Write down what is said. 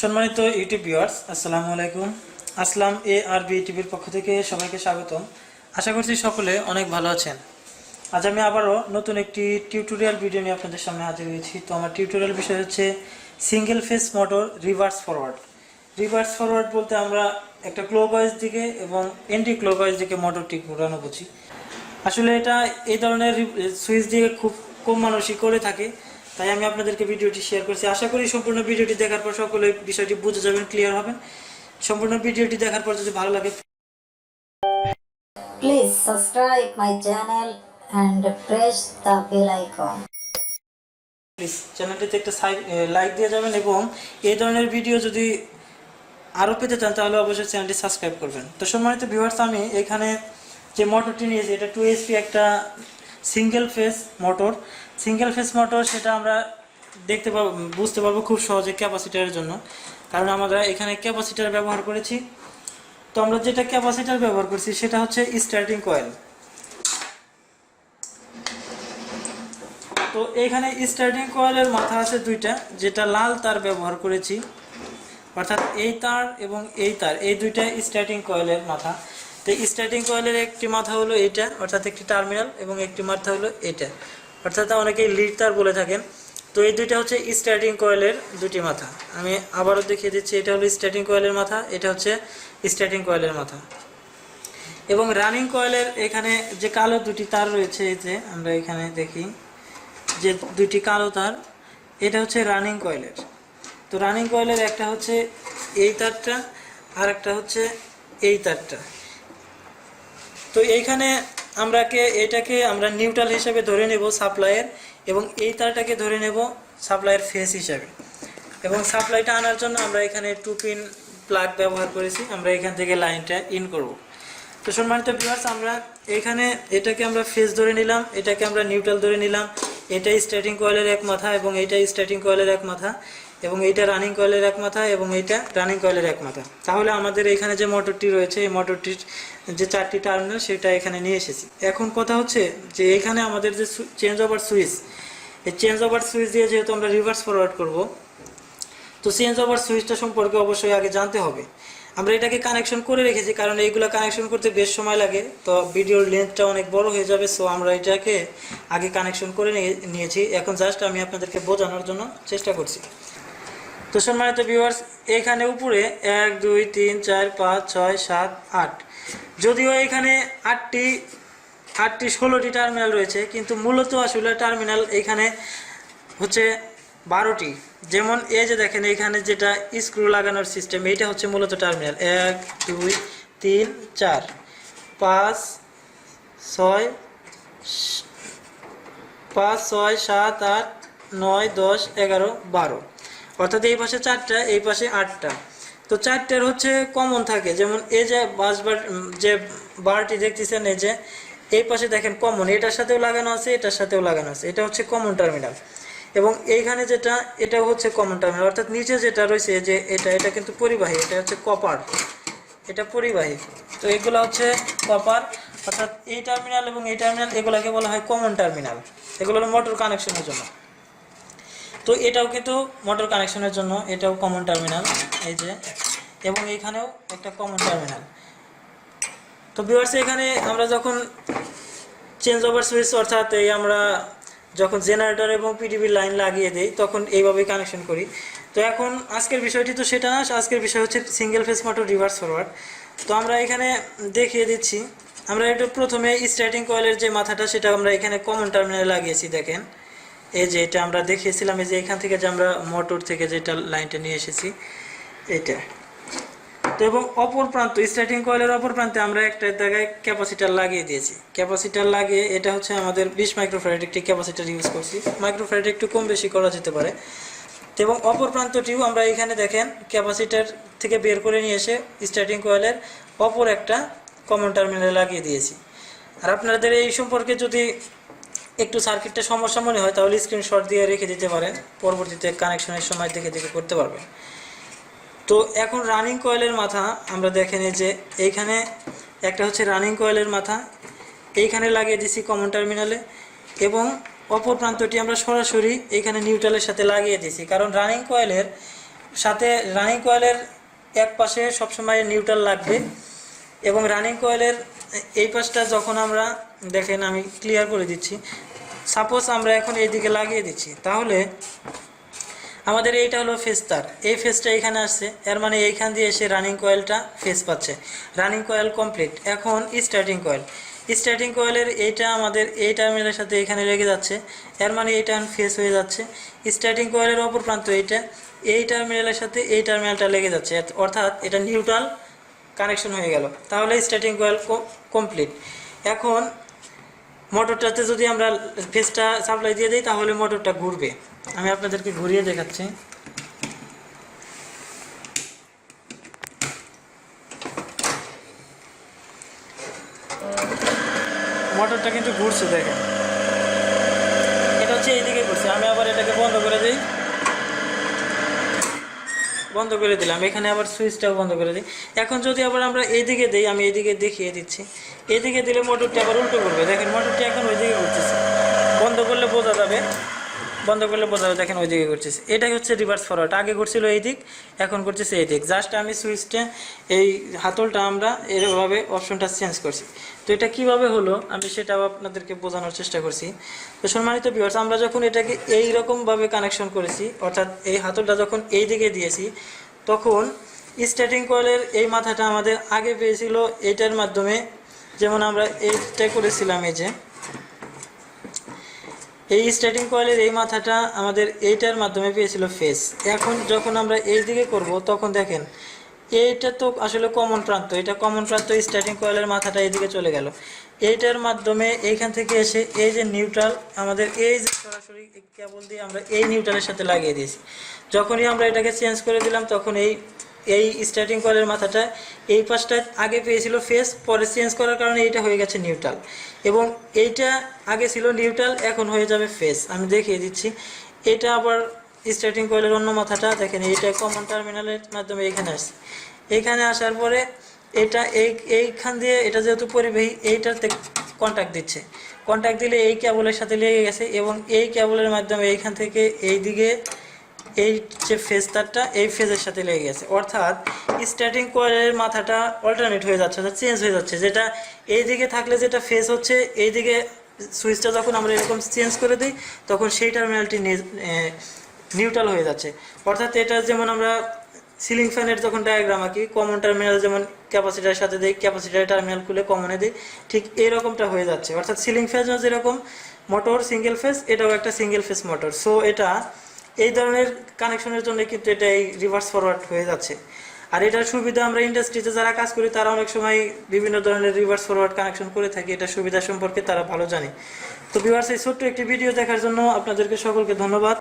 সম্মানিত YouTube viewers, আসসালামু আলাইকুম। আসলাম এ আর বি টিভির পক্ষ থেকে সবাইকে স্বাগতম। আশা করছি সকলে অনেক ভালো আছেন। আজ আমি আবারও নতুন একটি টিউটোরিয়াল ভিডিও নিয়ে আপনাদের সামনে হাজির হয়েছি। তো আমার টিউটোরিয়াল বিষয় হচ্ছে single phase motor reverse forward. Reverse forward বলতে আমরা একটা ক্লোবাইজ দিকে এবং এন্টি ক্লোবাইজ দিকে মোটরটি ঘোরানো বুঝি। আসলে এটা এই ধরনের সুইচ দিয়ে খুব কম মানুষই করে থাকে। তাই আমি আপনাদেরকে ভিডিওটি শেয়ার করছি। আশা করি সম্পূর্ণ ভিডিওটি দেখার পর সকলে বিষয়টি বুঝে যাবেন ক্লিয়ার হবেন সম্পূর্ণ ভিডিওটি দেখার পর যদি ভালো লাগে Please subscribe my channel and press the bell icon. Please চ্যানেলটিতে একটা লাইক দিয়ে যাবেন এবং এই ধরনের ভিডিও যদি আরও পেতে চান তাহলে অবশ্যই চ্যানেলটি সাবস্ক্রাইব করবেন। তো সম্মানিত ভিউয়ার্স আমি এখানে যে মোটরটি নিয়েছি এটা টু এসপি একটা single phase motor single phase motor সেটা আমরা দেখতে পাবো, বুঝতে পারব খুব সহজে ক্যাপাসিটারের জন্য। কারণ আমরা এখানে ক্যাপাসিটার ব্যবহার করেছি। তো আমরা যেটা ক্যাপাসিটার ব্যবহার করছি সেটা হচ্ছে স্টার্টিং কয়েল তো এখানে স্টার্টিং কয়েলের মাথা আছে দুইটা, যেটা লাল তার ব্যবহার করেছি। অর্থাৎ এই তার এবং এই তার, এই দুইটা স্টার্টিং কয়েলের মাথা। তো স্টার্টিং কয়েলের একটি মাথা হলো এইটা অর্থাৎ একটি টার্মিনাল এবং একটি মাথা হলো এটা। অর্থাৎ অনেকেই লিড তার বলে থাকেন। তো এই দুইটা হচ্ছে স্টার্টিং কয়েলের দুটি মাথা। আমি আবারও দেখিয়ে দিচ্ছি, এটা হলো স্টার্টিং কয়েলের মাথা, এটা হচ্ছে স্টার্টিং কয়েলের মাথা। এবং রানিং কয়েলের এখানে যে কালো দুটি তার রয়েছে, এই যে আমরা এখানে দেখি, যে দুটি কালো তার, এটা হচ্ছে রানিং কয়েলের তো রানিং কয়েলের একটা হচ্ছে এই তারটা, আর একটা হচ্ছে এই তারটা। তো এইখানে আমরাকে এটাকে আমরা নিউট্রাল হিসেবে ধরে নেব সাপ্লাইয়ের এবং এই তারটাকে ধরে নেব সাপ্লাইয়ের ফেস হিসাবে। এবং সাপ্লাইটা আনার জন্য আমরা এখানে টু পিন প্লাগ ব্যবহার করেছি। আমরা এখান থেকে লাইনটা ইন করব। তো সম্মানিত ভিউয়ার্স আমরা এখানে এটাকে আমরা ফেস ধরে নিলাম, এটাকে আমরা নিউট্রাল ধরে নিলাম। এটা স্টার্টিং কয়েলের এক মাথা এবং এইটা স্টার্টিং কয়েলের এক মাথা এবং এইটা রানিং কয়েলের এক মাথা এবং এইটা রানিং কয়েলের এক মাথা। তাহলে আমাদের এখানে যে মোটরটি রয়েছে, এই মোটরটির যে চারটি টার্মিনাল সেটা এখানে নিয়ে এসেছি। এখন কথা হচ্ছে যে এখানে আমাদের যে চেঞ্জ ওভার সুইচ এই চেঞ্জ ওভার সুইচ দিয়ে যেহেতু আমরা রিভার্স ফরওয়ার্ড করব, তো চেঞ্জ ওভার সুইচটা সম্পর্কে অবশ্যই আগে জানতে হবে। আমরা এটাকে কানেকশন করে রেখেছি, কারণ এইগুলো কানেকশন করতে বেশ সময় লাগে। তো ভিডিওর লেন্থটা অনেক বড় হয়ে যাবে সো আমরা এটাকে আগে কানেকশন করে নিয়ে- নিয়েছি। এখন জাস্ট আমি আপনাদেরকে বোঝানোর জন্য চেষ্টা করছি। তো সম্মানিত ভিউয়ার্স এখানে উপরে এক, দুই, তিন, চার, পাঁচ, ছয়, সাত, আট। যদিও এখানে আটটি আটটি ষোলোটি টার্মিনাল রয়েছে, কিন্তু মূলত আসলে টার্মিনাল এখানে হচ্ছে বারোটি। যেমন এই যে দেখেন এখানে যেটা স্ক্রু লাগানোর সিস্টেম এইটা হচ্ছে মূলত টার্মিনাল এক, দুই, তিন, চার, পাঁচ, ছয় পাঁচ, ছয়, সাত, আট, নয়, দশ, এগারো, বারো। অর্থাৎ এই পাশে চারটা, এই পাশে আটটা। তো চারটার হচ্ছে কমন থাকে। যেমন এই যে বাস বার যে বারটি দেখতেছেন, এই যে এই পাশে দেখেন কমন এটার সাথেও লাগানো আছে, এটার সাথেও লাগানো আছে। এটা হচ্ছে কমন টার্মিনাল এবং এইখানে যেটা, এটা হচ্ছে কমন টার্মিনাল অর্থাৎ নিচে যেটা রয়েছে যে এটা এটা কিন্তু পরিবাহী, এটা হচ্ছে কপার এটা পরিবাহী। তো এগুলো হচ্ছে কপার অর্থাৎ এই টার্মিনাল এবং এই টার্মিনাল এগুলোকে বলা হয় কমন টার্মিনাল এগুলো হলো মোটর কানেকশনের জন্য। তো এটাও কিন্তু মোটর কানেকশনের জন্য, এটাও কমন টার্মিনাল এই যে, এবং এইখানেও একটা কমন টার্মিনাল তো ভিউয়ার্স এখানে আমরা যখন চেঞ্জ ওভার সুইচ অর্থাৎ এই আমরা যখন জেনারেটর এবং পিডিবি লাইন লাগিয়ে দিই, তখন এইভাবেই কানেকশন করি। তো এখন আজকের বিষয়টি তো সেটা না, আজকের বিষয় হচ্ছে single phase motor reverse forward তো আমরা এখানে দেখিয়ে দিচ্ছি, আমরা একটু প্রথমে স্টার্টিং কয়েলের যে মাথাটা, সেটা আমরা এখানে কমন টার্মিনালে লাগিয়েছি, দেখেন। এই যে এটা আমরা দেখিয়েছিলাম, এই যে এখান থেকে যে আমরা মোটর থেকে যেটা লাইনটা নিয়ে এসেছি, এটা। তো এবং অপর প্রান্ত স্টার্টিং কয়েলের অপর প্রান্তে আমরা একটা জায়গায় ক্যাপাসিটার লাগিয়ে দিয়েছি। ক্যাপাসিটার লাগিয়ে এটা হচ্ছে আমাদের বিশ মাইক্রোফ্যারেড একটি ক্যাপাসিটার ইউজ করছি। মাইক্রোফ্যারেড একটু কম বেশি করা যেতে পারে। এবং অপর প্রান্তটিও আমরা এখানে দেখেন ক্যাপাসিটার থেকে বের করে নিয়ে এসে স্টার্টিং কয়েলের অপর একটা কমন টার্মিনালে লাগিয়ে দিয়েছি। আর আপনাদের এই সম্পর্কে যদি একটু সার্কিটটা সমস্যা মনে হয়, তাহলে স্ক্রিনশট দিয়ে রেখে দিতে পারেন। পরবর্তীতে কানেকশনের সময় দেখে দেখে করতে পারবেন। তো এখন রানিং কয়েলের মাথা আমরা দেখেন এই যে এইখানে একটা হচ্ছে রানিং কয়েলের মাথা, এইখানে লাগিয়ে দিছি কমন টার্মিনালে এবং অপর প্রান্তটি আমরা সরাসরি এইখানে নিউট্রালের সাথে লাগিয়ে দিয়েছি কারণ রানিং কয়েলের সাথে রানিং কয়েলের এক পাশে সবসময় নিউট্রাল লাগবে এবং রানিং কয়েলের এই পাশটা যখন আমরা দেখেন আমি ক্লিয়ার করে দিচ্ছি। সাপোজ আমরা এখন এইদিকে লাগিয়ে দিচ্ছি। তাহলে আমাদের এইটা হলো ফেস তার এই ফেসটা এখানে আসছে, এর মানে এইখান দিয়ে এসে রানিং কয়েলটা ফেস পাচ্ছে। রানিং কয়েল কমপ্লিট এখন স্টার্টিং কয়েল স্টার্টিং কয়েলের এইটা আমাদের এই টার্মিনালের সাথে এখানে লেগে যাচ্ছে। এর মানে এইটা ফেস হয়ে যাচ্ছে। স্টার্টিং কয়েলের অপর প্রান্ত এইটা, এই টার্মিনালের সাথে এই টার্মিনালটা লেগে যাচ্ছে। অর্থাৎ এটা নিউট্রাল কানেকশন হয়ে গেল। তাহলে স্টার্টিং কয়েল কমপ্লিট এখন মোটরটাতে যদি আমরা ফেসটা সাপ্লাই দিয়ে দিই, তাহলে মোটরটা ঘুরবে। আমি আপনাদেরকে ঘুরিয়ে দেখাচ্ছি। মোটরটা কিন্তু ঘুরছে, দেখেন। এটা হচ্ছে এইদিকে ঘুরছে। আমি আবার এটাকে বন্ধ করে দিই। বন্ধ করে দিলাম। এখানে আবার সুইচটাও বন্ধ করে দিই। এখন যদি আবার আমরা এইদিকে দিই, আমি এইদিকে দেখিয়ে দিচ্ছি। এইদিকে দিলে মোটরটি আবার উল্টো করবে। দেখেন মোটরটি এখন ওই ওইদিকে ঘুরতেছে বন্ধ করলে বোঝা যাবে। বন্ধ করলে বোঝা যাবে, দেখেন ওইদিকে ঘুরতেছে এটাই হচ্ছে রিভার্স ফরওয়ার্ড আগে ঘুরছিল এই দিক, এখন করতেছে এই দিক। জাস্ট আমি সুইচটা এই হাতলটা আমরা এরভাবে অপশনটা চেঞ্জ করছি। তো এটা কীভাবে হলো? আমি সেটাও আপনাদেরকে বোঝানোর চেষ্টা করছি। তো সম্মানিত ভিউয়ার্স আমরা যখন এটাকে এই রকমভাবে কানেকশন করেছি, অর্থাৎ এই হাতলটা যখন এই দিকে দিয়েছি, তখন স্টার্টিং কয়েলের এই মাথাটা আমাদের আগে পেয়েছিল এইটার মাধ্যমে যেমন আমরা এইটা করেছিলাম এই যে। এই স্টার্টিং কয়েলের এই মাথাটা আমাদের এইটার মাধ্যমে পেয়েছিল ফেস এখন যখন আমরা এই দিকে করব, তখন দেখেন, এইটা তো আসলে কমন প্রান্ত, এটা কমন প্রান্ত স্টার্টিং কয়েলের মাথাটা এইদিকে চলে গেল। এইটার মাধ্যমে এইখান থেকে এসে এই যে নিউট্রাল আমাদের এই যে সরাসরি কেবল দিয়ে আমরা এই নিউট্রালের সাথে লাগিয়ে দিয়েছি। যখনই আমরা এটাকে চেঞ্জ করে দিলাম, তখন এই এই স্টার্টিং কয়েলের মাথাটা এই পাশটা আগে পেয়েছিল ফেস পরে চেঞ্জ করার কারণে এইটা হয়ে গেছে নিউট্রাল এবং এইটা আগে ছিল নিউট্রাল এখন হয়ে যাবে ফেস আমি দেখিয়ে দিচ্ছি। এটা আবার স্টার্টিং কয়েলের অন্য মাথাটা, দেখেন এইটা কমন টার্মিনালের মাধ্যমে এখানে আসছে। এখানে আসার পরে এটা এই, এইখান দিয়ে এটা যেহেতু পরিবাহী এইটাতে কন্ট্যাক্ট দিচ্ছে। কন্ট্যাক্ট দিলে এই কেবলের সাথে লেগে গেছে এবং এই কেবলের মাধ্যমে এইখান থেকে এই দিকে এই যে ফেজ তারটা এই ফেজের সাথে লেগে গেছে। অর্থাৎ স্টার্টিং কয়েলের মাথাটা অল্টারনেট হয়ে যাচ্ছে, অর্থাৎ চেঞ্জ হয়ে যাচ্ছে। যেটা এই দিকে থাকলে যেটা ফেজ হচ্ছে এই দিকে সুইচটা যখন আমরা এরকম চেঞ্জ করে দিই, তখন সেই টার্মিনালটি নিউট্রাল হয়ে যাচ্ছে। অর্থাৎ এটা যেমন আমরা সিলিং ফ্যানের যখন ডায়াগ্রাম আঁকি কমন টার্মিনাল যেমন ক্যাপাসিটার সাথে দিই ক্যাপাসিটার টার্মিনাল খুলে কমনে দিই, ঠিক এরকমটা হয়ে যাচ্ছে। অর্থাৎ সিলিং ফেজও যেরকম মোটর সিঙ্গেল ফেজ এটাও একটা সিঙ্গেল ফেজ মোটর সো এটা এই ধরনের কানেকশনের জন্য কিন্তু এটা এই রিভার্স ফরওয়ার্ড হয়ে যাচ্ছে। আর এটার সুবিধা আমরা ইন্ডাস্ট্রিতে যারা কাজ করি, তারা অনেক সময় বিভিন্ন ধরনের রিভার্স ফরওয়ার্ড কানেকশন করে থাকি। এটা সুবিধা সম্পর্কে তারা ভালো জানে। তো ভিউয়ার্স এই ছোট্ট একটি ভিডিও দেখার জন্য আপনাদেরকে সকলকে ধন্যবাদ।